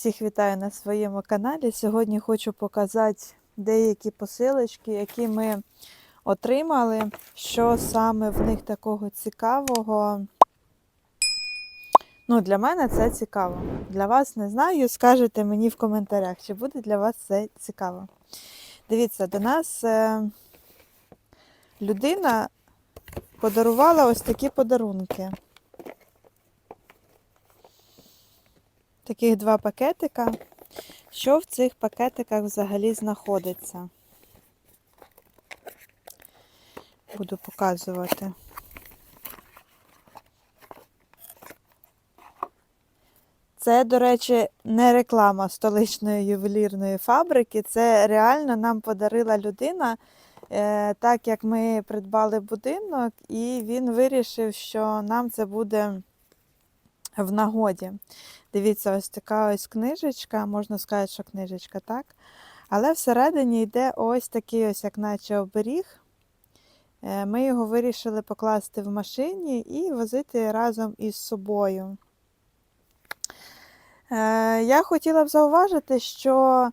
Всіх вітаю на своєму каналі. Сьогодні хочу показати деякі посилочки, які ми отримали. Що саме в них такого цікавого. Ну, для мене це цікаво. Для вас не знаю. Скажете мені в коментарях, чи буде для вас це цікаво. Дивіться, до нас е, людина подарувала ось такі подарунки. Таких два пакетика. Що в цих пакетиках взагалі знаходиться? Буду показувати. Це, до речі, не реклама столичної ювелірної фабрики. Це реально нам подарила людина, е, так як ми придбали будинок, і він вирішив, що нам це буде в нагоді. Дивіться, ось така ось книжечка, можна сказати, що книжечка, так? Але всередині йде ось такий ось, як наче оберіг. Е, Ми його вирішили покласти в машині і возити разом із собою. Е, Я хотіла б зауважити, що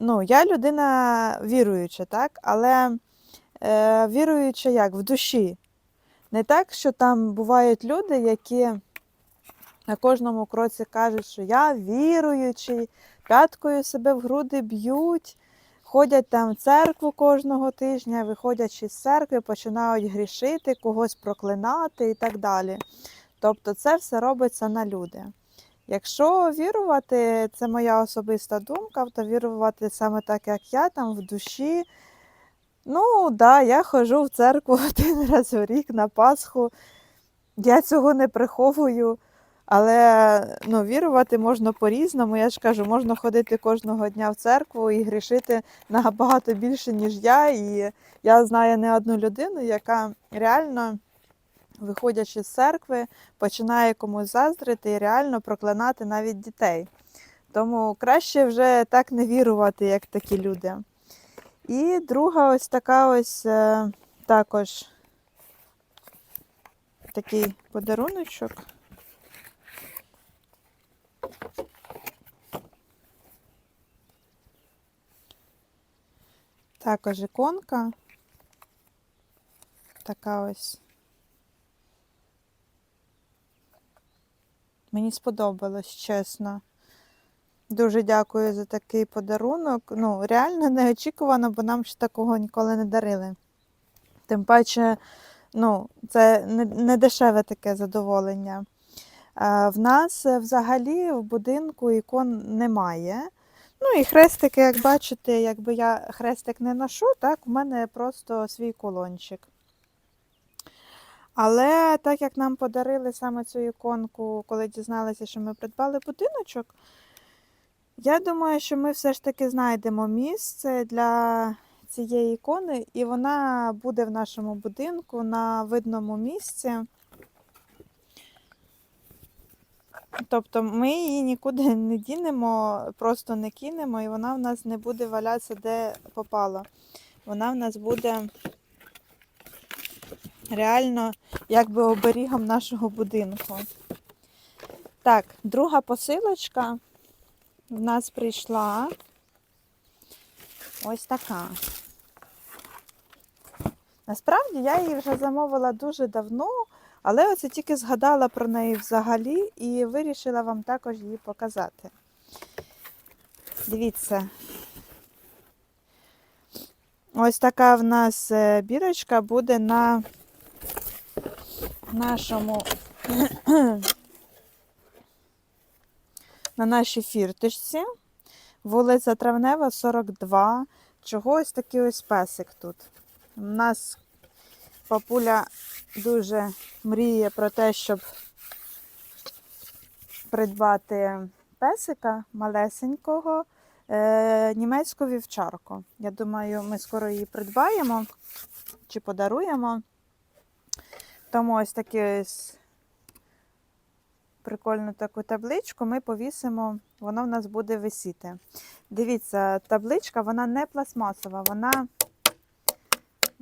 ну, я людина віруюча, так? Але е, віруюча як? В душі. Не так, що там бувають люди, які на кожному кроці кажуть, що я віруючий, п'яткою себе в груди б'ють, ходять там в церкву кожного тижня, виходячи з церкви, починають грішити, когось проклинати і так далі. Тобто це все робиться на люди. Якщо вірувати, це моя особиста думка, то вірувати саме так, як я, там в душі. Ну, да, я ходжу в церкву один раз в рік на Пасху. Я цього не приховую. Але ну, вірувати можна по-різному. Я ж кажу, можна ходити кожного дня в церкву і грішити набагато більше, ніж я. І я знаю не одну людину, яка реально, виходячи з церкви, починає комусь заздрити і реально проклинати навіть дітей. Тому краще вже так не вірувати, як такі люди. І друга ось така ось е, також такий подаруночок. Також іконка. Така ось. Мені сподобалось, чесно. Дуже дякую за такий подарунок. Ну, реально неочікувано, бо нам ще такого ніколи не дарили. Тим паче, ну, це не, дешеве таке задоволення. А, в нас е, взагалі в будинку ікон немає. Ну і хрестики, як бачите, якби я хрестик не ношу, так, у мене просто свій колончик. Але так як нам подарили саме цю іконку, коли дізналися, що ми придбали будиночок, я думаю, що ми все ж таки знайдемо місце для цієї ікони, і вона буде в нашому будинку на видному місці. Тобто ми її нікуди не дінемо, просто не кинемо, і вона в нас не буде валятися де попало. Вона в нас буде реально якби оберігом нашого будинку. Так, друга посилочка в нас прийшла ось така. Насправді я її вже замовила дуже давно, але оце тільки згадала про неї взагалі і вирішила вам також її показати. Дивіться. Ось така в нас е, бірочка буде на нашому на нашій фірточці. Вулиця Травнева, 42. Чогось такий ось песик тут. У нас папуля дуже мріє про те, щоб придбати песика малесенького, е, німецьку вівчарку. Я думаю, ми скоро її придбаємо чи подаруємо. Тому ось такі прикольну таку табличку ми повісимо, вона в нас буде висіти. Дивіться, табличка вона не пластмасова, вона,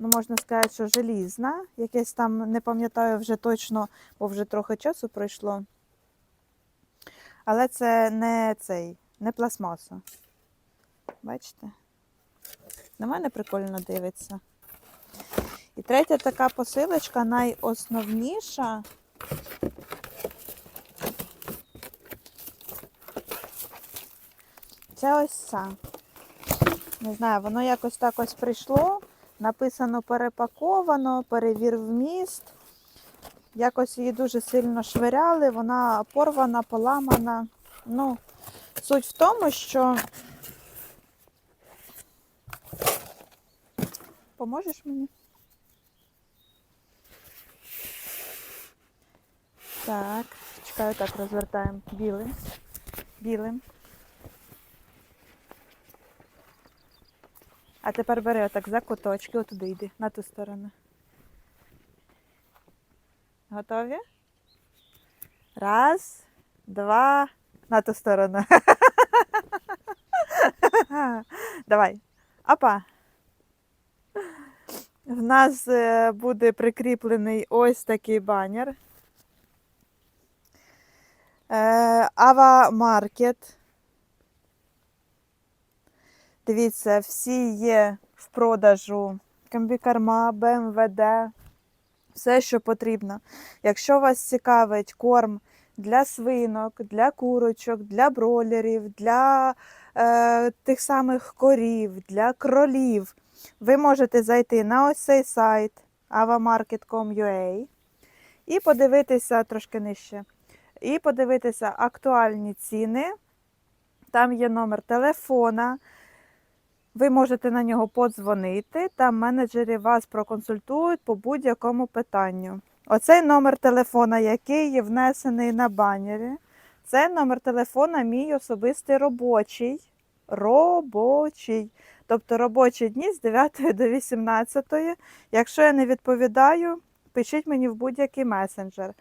ну, можна сказати, що желізна. Якесь там, не пам'ятаю вже точно, бо вже трохи часу пройшло. Але це не цей, не пластмаса. Бачите? На мене прикольно дивиться. І третя така посилочка, найосновніша. Це ось це. Не знаю, воно якось так ось прийшло. Написано перепаковано, перевір вміст. Якось її дуже сильно швиряли, вона порвана, поламана. Ну, суть в тому, що. Поможеш мені? Так, чекаю, так розвертаємо білим. Білим. А тепер бери отак за куточки, отуди йди, на ту сторону. Готові? Раз, два, на ту сторону. Давай. Опа. В нас е, буде прикріплений ось такий банер. Е, Ава Маркет. Дивіться, всі є в продажу комбікорма, БМВД, все, що потрібно. Якщо вас цікавить корм для свинок, для курочок, для бролерів, для е, тих самих корів, для кролів, ви можете зайти на ось цей сайт avamarket.com.ua і подивитися трошки нижче. І подивитися актуальні ціни. Там є номер телефона. Ви можете на нього подзвонити, там менеджери вас проконсультують по будь-якому питанню. Оцей номер телефона, який є внесений на банері, це номер телефона мій особистий робочий. Робочий. Тобто робочі дні з 9 до 18. Якщо я не відповідаю, пишіть мені в будь-який месенджер.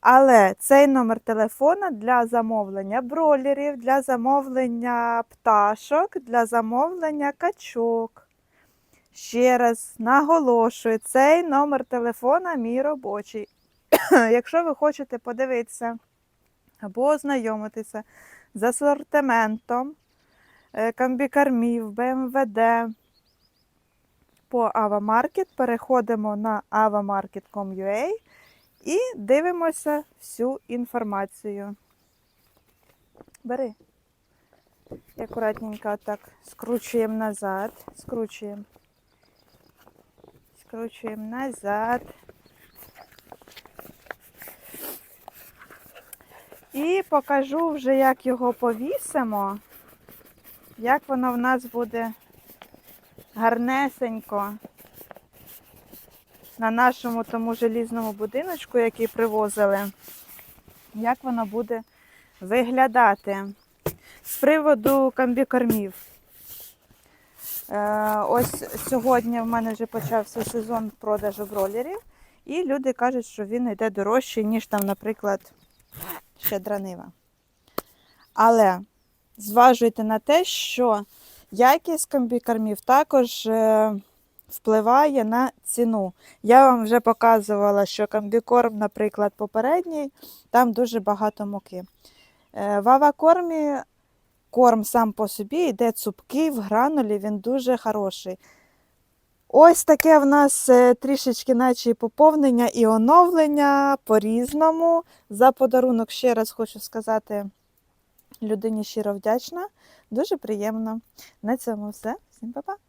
Але цей номер телефона для замовлення бролерів, для замовлення пташок, для замовлення качок. Ще раз наголошую, цей номер телефона мій робочий. Якщо ви хочете подивитися або ознайомитися з асортиментом е, комбікормів, БМВД по AvaMarket, переходимо на avamarket.com.ua і дивимося всю інформацію. Бери. І акуратненько так скручуємо назад, скручуємо. Скручуємо назад. І покажу вже, як його повісимо, як воно в нас буде гарнесенько на нашому тому желізному будиночку, який привозили, як воно буде виглядати. З приводу комбікормів. Е, ось сьогодні в мене вже почався сезон продажу бролерів, і люди кажуть, що він йде дорожче, ніж там, наприклад, щедра нива. Але зважуйте на те, що якість комбікормів також е, впливає на ціну. Я вам вже показувала, що комбікорм, наприклад, попередній, там дуже багато муки. Е, В авакормі корм сам по собі йде цупкий, в гранулі він дуже хороший. Ось таке в нас е, трішечки наче і поповнення і оновлення по-різному. За подарунок ще раз хочу сказати людині щиро вдячна. Дуже приємно. На цьому все. Всім па-па!